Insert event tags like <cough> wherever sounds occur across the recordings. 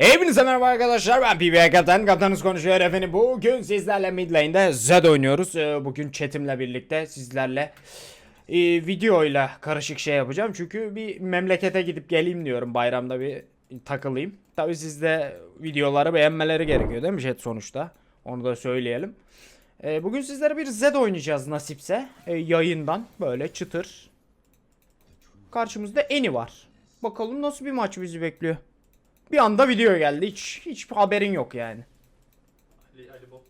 Hepinize merhaba arkadaşlar ben PBA Kaptan Kaptanınız konuşuyor efendim. Bugün sizlerle mid lane'de Zed oynuyoruz. Ee, Bugün chatimle birlikte sizlerle e, Videoyla karışık şey yapacağım. Çünkü bir memlekete gidip geleyim diyorum Bayramda bir takılayım. Tabi sizde videoları beğenmeleri gerekiyor değil mi chat sonuçta? Onu da söyleyelim. Ee, Bugün sizlere bir Zed oynayacağız nasipse Ee, Yayından. Böyle çıtır. Karşımızda Eni var. Bakalım nasıl bir maç bizi bekliyor bir anda video geldi. Hiç hiç haberin yok yani. Ali, Ali Bot.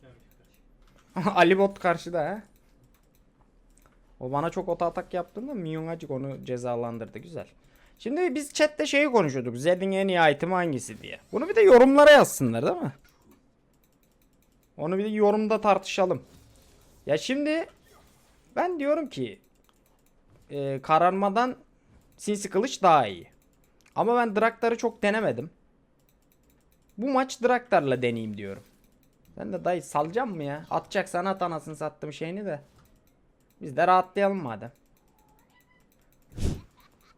<laughs> Ali Bot karşıda ha. O bana çok ota atak yaptığında Minyongacık onu cezalandırdı güzel. Şimdi biz chatte şeyi konuşuyorduk. Zed'in en iyi item hangisi diye. Bunu bir de yorumlara yazsınlar değil mi? Onu bir de yorumda tartışalım. Ya şimdi ben diyorum ki e, kararmadan sinsi kılıç daha iyi. Ama ben Draktar'ı çok denemedim. Bu maç Draktar'la deneyeyim diyorum. Sen de dayı salacağım mı ya? Atacaksan at anasını sattım şeyini de. Biz de rahatlayalım madem.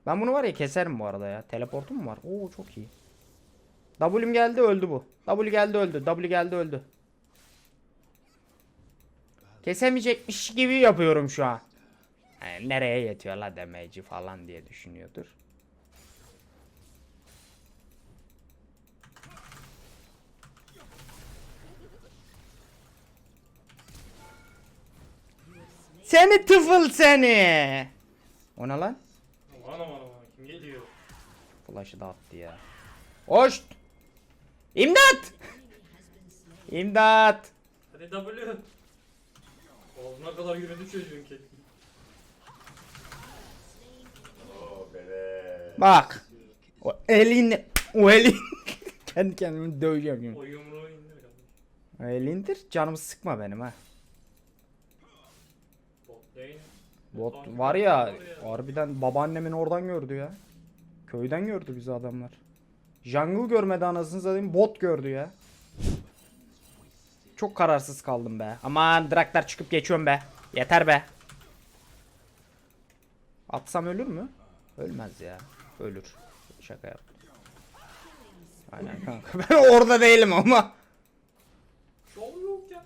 Ben bunu var ya keserim bu arada ya. Teleportum mu var? Oo çok iyi. W'm geldi öldü bu. W geldi öldü. W geldi öldü. Kesemeyecekmiş gibi yapıyorum şu an. Yani nereye yetiyor la demeci falan diye düşünüyordur. Seni tıfıl seni. O ne lan? Aman aman aman kim geliyor? Flash'ı da attı ya. Hoş. İmdat. İmdat. Hadi W. Ağzına kadar yürüdü çocuğun kek. Bak. O elin o elin <laughs> kendi kendimi döveceğim şimdi. O yumruğu indir. O elindir canımı sıkma benim ha. Bot lane. Bot var ya harbiden babaannemin oradan gördü ya. Köyden gördü bizi adamlar. Jungle görmedi anasını satayım bot gördü ya. Çok kararsız kaldım be. Aman Draktar çıkıp geçiyorum be. Yeter be. Atsam ölür mü? Ölmez ya. Ölür. Şaka yaptım. Aynen kanka. <laughs> Ben orada değilim ama. Şov yok ya.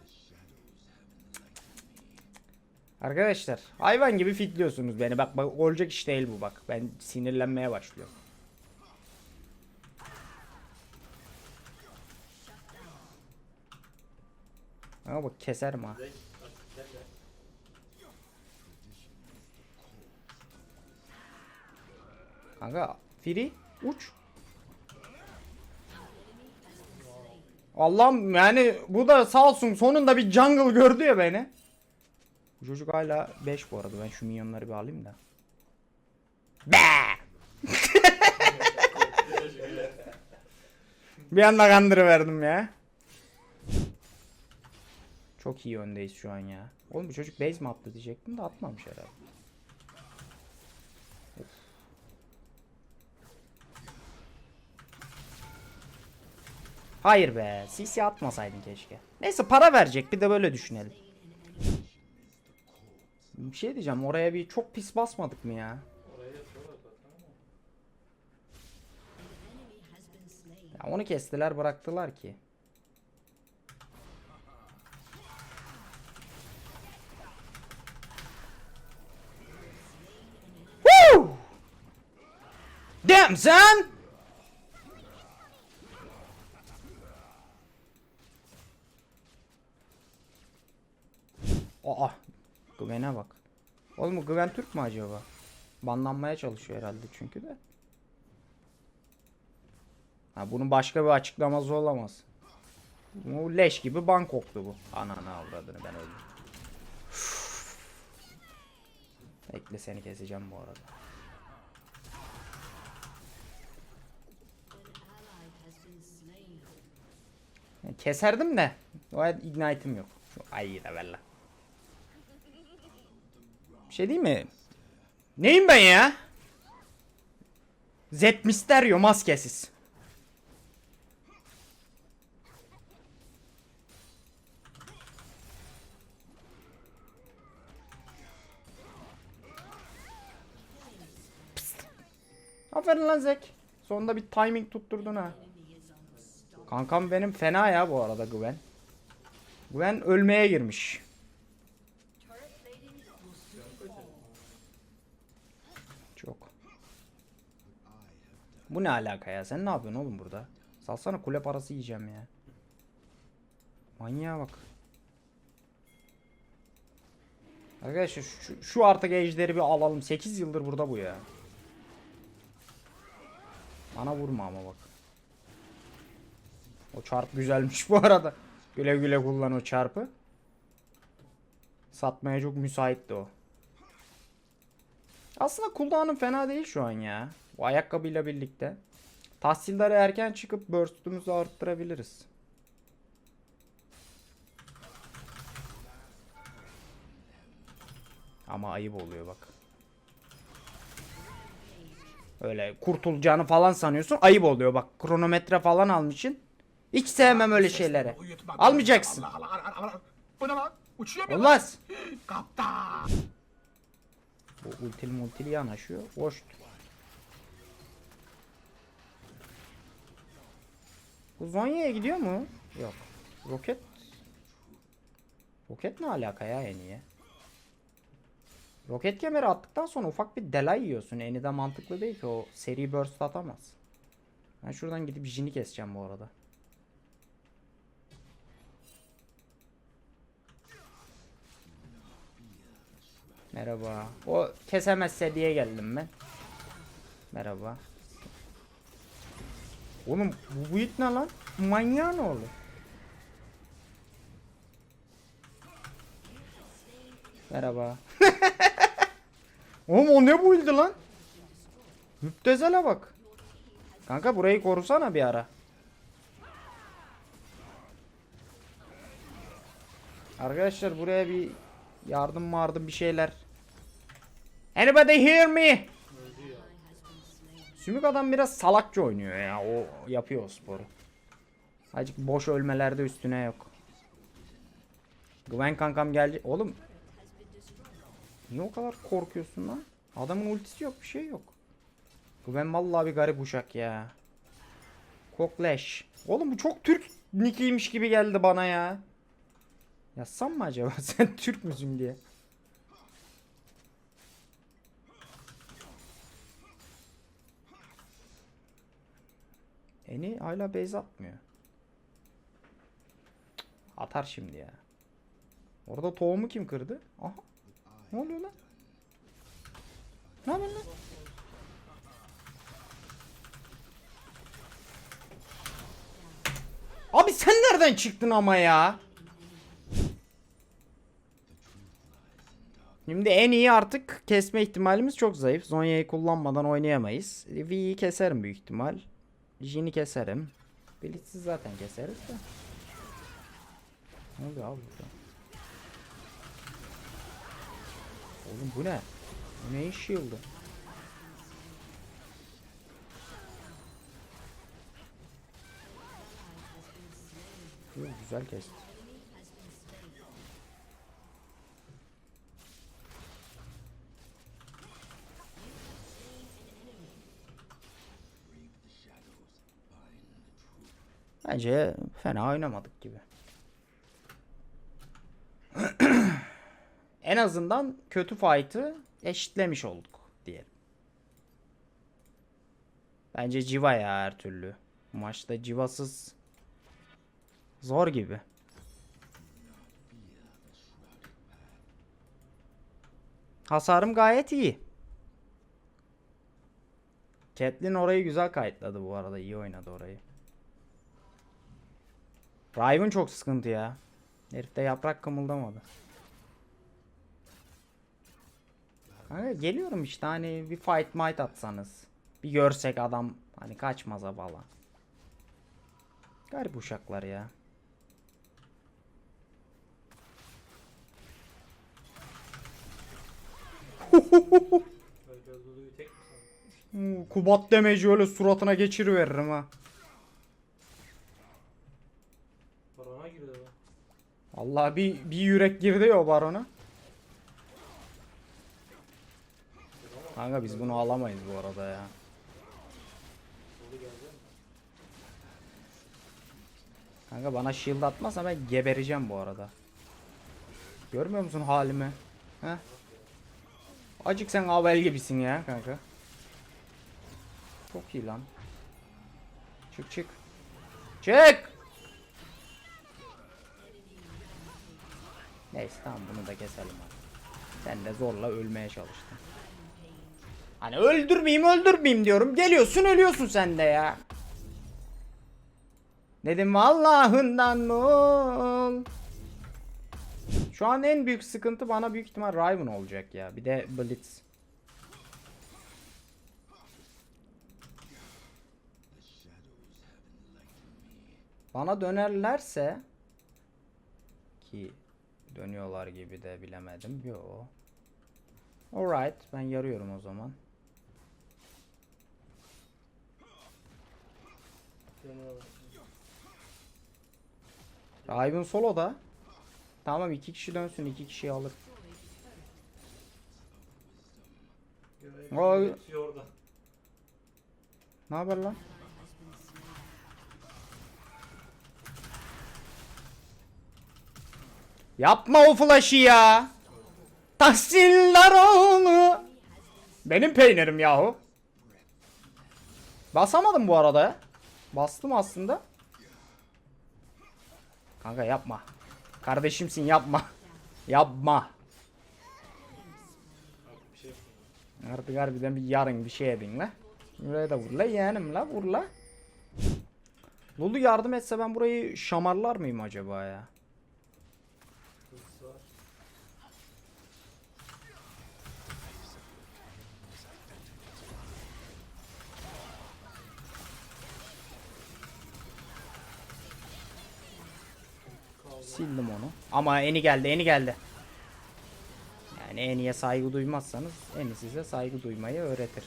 Arkadaşlar hayvan gibi fitliyorsunuz beni. Bak, bak olacak iş değil bu bak. Ben sinirlenmeye başlıyorum. Ama bak keserim ha. Kanka Free uç. Allah'ım yani bu da sağ olsun sonunda bir jungle gördü ya beni. Çocuk hala 5 bu arada ben şu minyonları bir alayım da. Be! <laughs> Bir anda kandırıverdim ya. Çok iyi öndeyiz şu an ya. Oğlum bu çocuk base mi attı diyecektim de atmamış herhalde. Hayır be. CC atmasaydın keşke. Neyse para verecek bir de böyle düşünelim. Bir şey diyeceğim oraya bir çok pis basmadık mı ya? Ya onu kestiler bıraktılar ki. Woo! Damn son! Aa, Gwen'e bak. Oğlum Gwen Türk mü acaba? Banlanmaya çalışıyor herhalde çünkü de. Ha, bunun başka bir açıklaması olamaz. Bu leş gibi Bangkok'tu bu. Ananı avradını ben öldüm. Bekle seni keseceğim bu arada. Keserdim de o ignite'im yok. Ayı da. Bir şey değil mi? Neyim ben ya? Z Mysterio maskesiz. Aferin lan Zek. Sonunda bir timing tutturdun ha. Kankam benim fena ya bu arada Gwen. Gwen ölmeye girmiş. Çok. Bu ne alaka ya? Sen ne yapıyorsun oğlum burada? Salsana kule parası yiyeceğim ya. Manyağa bak. Arkadaşlar şu, şu artık ejderi bir alalım. 8 yıldır burada bu ya. Bana vurma ama bak. O çarp güzelmiş bu arada. Güle güle kullan o çarpı. Satmaya çok müsaitti o. Aslında cooldown'um fena değil şu an ya. Bu ayakkabıyla birlikte. Tahsillere erken çıkıp burst'ümüzü arttırabiliriz. Ama ayıp oluyor bak. Öyle kurtulacağını falan sanıyorsun. Ayıp oluyor bak. Kronometre falan almışsın. Hiç sevmem öyle şeyleri. Almayacaksın. Olmaz. Kaptan. Bu ultili multili yanaşıyor. Boş. Bu Zonya'ya gidiyor mu? Yok. Roket. Roket ne alaka ya en iyi? Roket kemeri attıktan sonra ufak bir delay yiyorsun. Eni de mantıklı değil ki o seri burst atamaz. Ben şuradan gidip jini keseceğim bu arada. Merhaba. O kesemezse diye geldim ben. Merhaba. Oğlum bu, bu it ne lan? Manyağın oğlu. Merhaba. <laughs> Oğlum o ne build'i lan? Müptezele bak. Kanka burayı korusana bir ara. Arkadaşlar buraya bir yardım vardı bir şeyler. Anybody hear me? Sümük adam biraz salakça oynuyor ya. O yapıyor o sporu. Azıcık boş ölmelerde üstüne yok. Gwen kankam geldi. Oğlum. Niye o kadar korkuyorsun lan? Adamın ultisi yok bir şey yok. Gwen vallahi bir garip uşak ya. Koklash. Oğlum bu çok Türk nickiymiş gibi geldi bana ya. Yazsam mı acaba <laughs> sen Türk müsün diye. Eni hala base atmıyor. Atar şimdi ya. Orada tohumu kim kırdı? Aha. Ne oluyor lan? Ne haber lan? Abi sen nereden çıktın ama ya? Şimdi en iyi artık kesme ihtimalimiz çok zayıf. Zonya'yı kullanmadan oynayamayız. V'yi keserim büyük ihtimal. Jin'i keserim. Blitz'i zaten keseriz de. Ne oluyor abi burada? Oğlum bu ne? Bu ne iş yıldı? Güzel kesti. Bence fena oynamadık gibi. en azından kötü fight'ı eşitlemiş olduk diyelim. Bence civa ya her türlü. Bu maçta civasız zor gibi. Hasarım gayet iyi. Catelyn orayı güzel kayıtladı bu arada. iyi oynadı orayı. Riven çok sıkıntı ya. Herifte yaprak kımıldamadı. Kanka geliyorum işte hani bir fight might atsanız. Bir görsek adam hani kaçmaza falan. Garip uşaklar ya. <laughs> Kubat demeci öyle suratına geçiriveririm ha. Barona girdi lan. Allah bir, bir yürek girdi ya o barona. Kanka biz bunu alamayız bu arada ya. Kanka bana shield atmazsa ben gebereceğim bu arada. Görmüyor musun halimi? He? Acık sen avel gibisin ya kanka. Çok iyi lan. Çık çık. Çık! Neyse tamam bunu da keselim abi. Sen de zorla ölmeye çalıştın. Hani öldürmeyeyim öldürmeyeyim diyorum. Geliyorsun ölüyorsun sen de ya. Dedim Allah'ından mı ol? Şu an en büyük sıkıntı bana büyük ihtimal Riven olacak ya. Bir de Blitz. Bana dönerlerse ki dönüyorlar gibi de bilemedim. Yo. Alright ben yarıyorum o zaman. Dönüyorlar. Riven solo'da. Tamam iki kişi dönsün iki kişi alır. Görev. Ne haber lan? Yapma o flash'ı ya. Tahsiller onu. Benim peynirim yahu. Basamadım bu arada. Bastım aslında. Kanka yapma. Kardeşimsin yapma. Yapma. Artık harbiden bir yarın bir şey edin la. Buraya da vur la yeğenim la vur. Lulu yardım etse ben burayı şamarlar mıyım acaba ya? Sildim onu. Ama eni geldi eni geldi. Yani eniye saygı duymazsanız eni size saygı duymayı öğretir.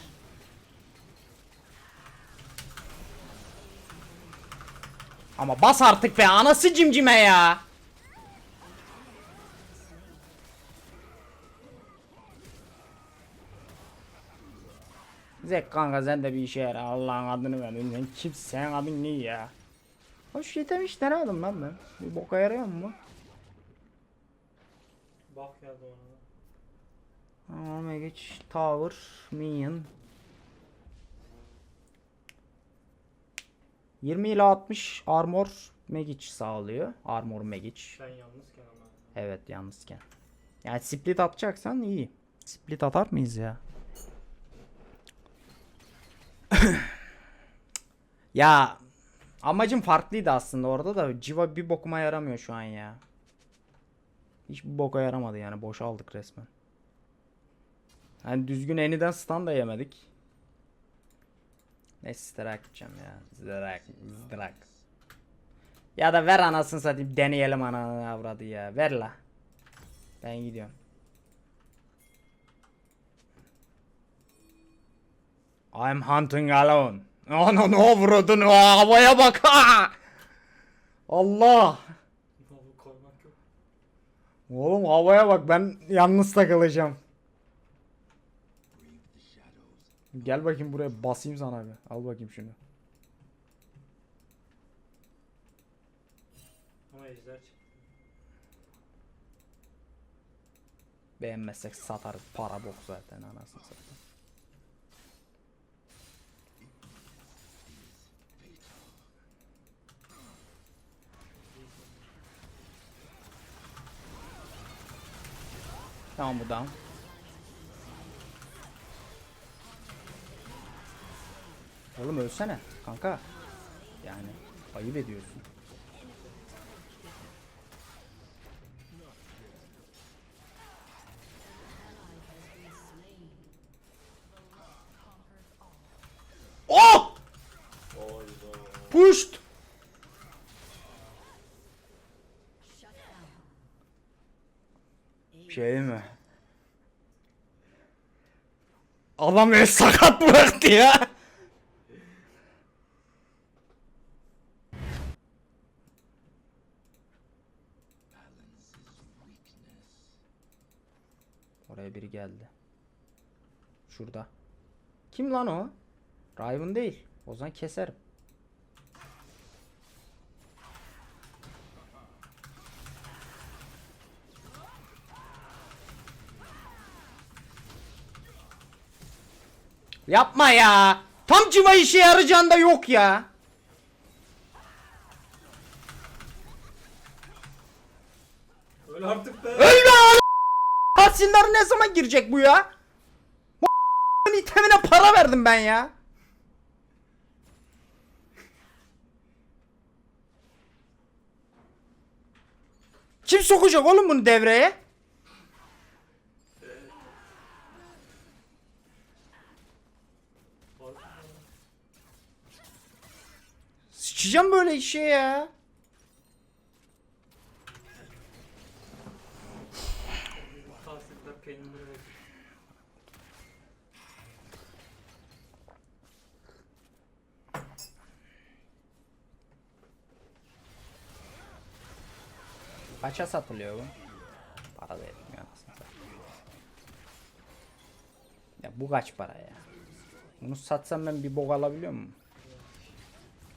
Ama bas artık be anası cimcime ya. Zek kanka sen de bir işe yara Allah'ın adını ver. Sen kimsin senin adın ne ya? Hoş yetemiş denemedim lan ben. Bir boka yarıyor mu? Bak geldi ona. Tamam geç tower minion 20 ile 60 armor magic sağlıyor. Armor magic. Sen yalnızken ama. Evet yalnızken. Yani split atacaksan iyi. Split atar mıyız ya? <coughs> ya amacım farklıydı aslında orada da civa bir bokuma yaramıyor şu an ya. Hiç bir boka yaramadı yani boşaldık resmen. Hani düzgün eniden stun da yemedik. Ne sterak gideceğim ya. Zrak, zrak. Ya da ver anasını satayım deneyelim ananı avradı ya. Ver la. Ben gidiyorum. I'm hunting alone. Ananı avradın o havaya bak ha. Allah. Novu koymak yok. Oğlum havaya bak ben yalnız takılacağım. Gel bakayım buraya basayım sana bir. Al bakayım şunu. Ama ejder çıktı. Beğenmezsek satarız. Para bok zaten anasını satayım. Tamam bu down. Oğlum ölsene kanka. Yani ayıp ediyorsun. Adam beni sakat bıraktı ya. Oraya biri geldi. Şurada. Kim lan o? Riven değil. O zaman keserim. Yapma ya. Tam civa işe yarayacağında yok ya. Öyle artık be. Ölme oğlum. Tahsinler ne zaman girecek bu ya? Bu itemine para verdim ben ya. Kim sokacak oğlum bunu devreye? Sıçacağım böyle işe ya. Kaça satılıyor bu? Para vermiyor satayım. Ya bu kaç para ya? Bunu satsam ben bir bok alabiliyor muyum?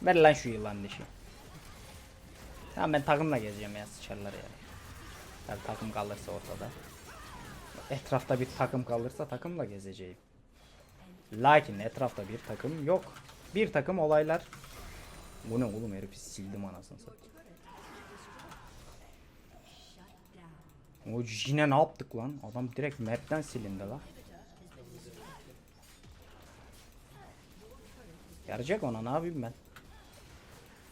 Ver lan şu yılan dişi. Tamam ben takımla gezeceğim ya sıçarlar ya. Tabii takım kalırsa ortada. Etrafta bir takım kalırsa takımla gezeceğim. Lakin etrafta bir takım yok. Bir takım olaylar. Bu ne oğlum herifi sildim anasını satayım. O yine ne yaptık lan? Adam direkt map'ten silindi la. Yarayacak ona ne yapayım ben?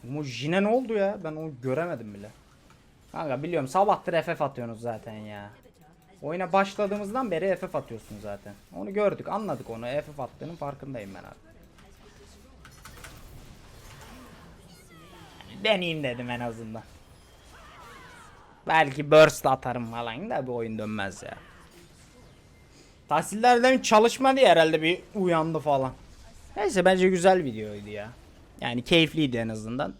Bu yine ne oldu ya? Ben onu göremedim bile. Kanka biliyorum sabahtır FF atıyorsunuz zaten ya. Oyuna başladığımızdan beri FF atıyorsun zaten. Onu gördük anladık onu FF attığının farkındayım ben abi. Deneyeyim dedim en azından. Belki burst atarım falan da bu oyun dönmez ya. Tahsillerden çalışmadı ya herhalde bir uyandı falan. Neyse bence güzel videoydu ya. Yani keyifliydi en azından.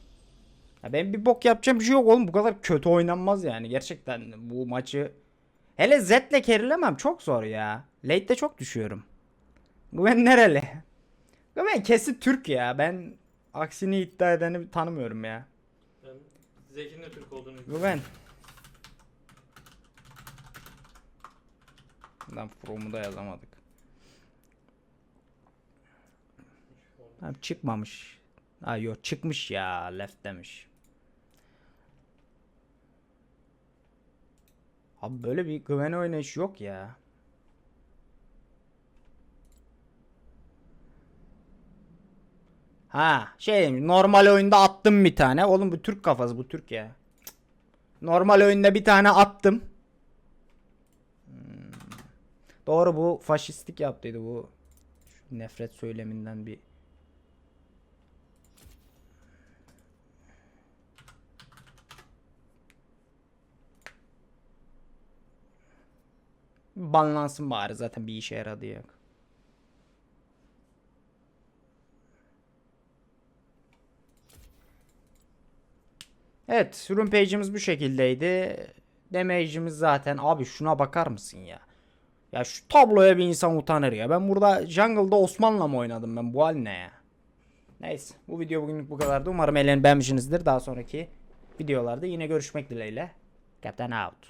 Ya ben bir bok yapacağım bir şey yok oğlum bu kadar kötü oynanmaz yani gerçekten bu maçı. Hele Z'le kerilemem çok zor ya. Late'de çok düşüyorum. Güven nereli? <laughs> Güven kesin Türk ya ben aksini iddia edeni tanımıyorum ya. Ben Zeki'nin de Türk olduğunu Güven. Lan From'u da yazamadık. Ha, çıkmamış. Ha yok çıkmış ya left demiş. Abi böyle bir güven oynayışı yok ya. Ha şey normal oyunda attım bir tane. Oğlum bu Türk kafası bu Türk ya. Normal oyunda bir tane attım. Hmm. Doğru bu faşistlik yaptıydı bu. Şu nefret söyleminden bir. Banlansın bari zaten bir işe yaradı yok. Evet, ürün page'imiz bu şekildeydi. Damage'imiz zaten abi şuna bakar mısın ya? Ya şu tabloya bir insan utanır ya. Ben burada jungle'da Osman'la mı oynadım ben? Bu hal ne ya? Neyse, bu video bugünlük bu kadardı. Umarım eğlenip. Daha sonraki videolarda yine görüşmek dileğiyle. Captain out.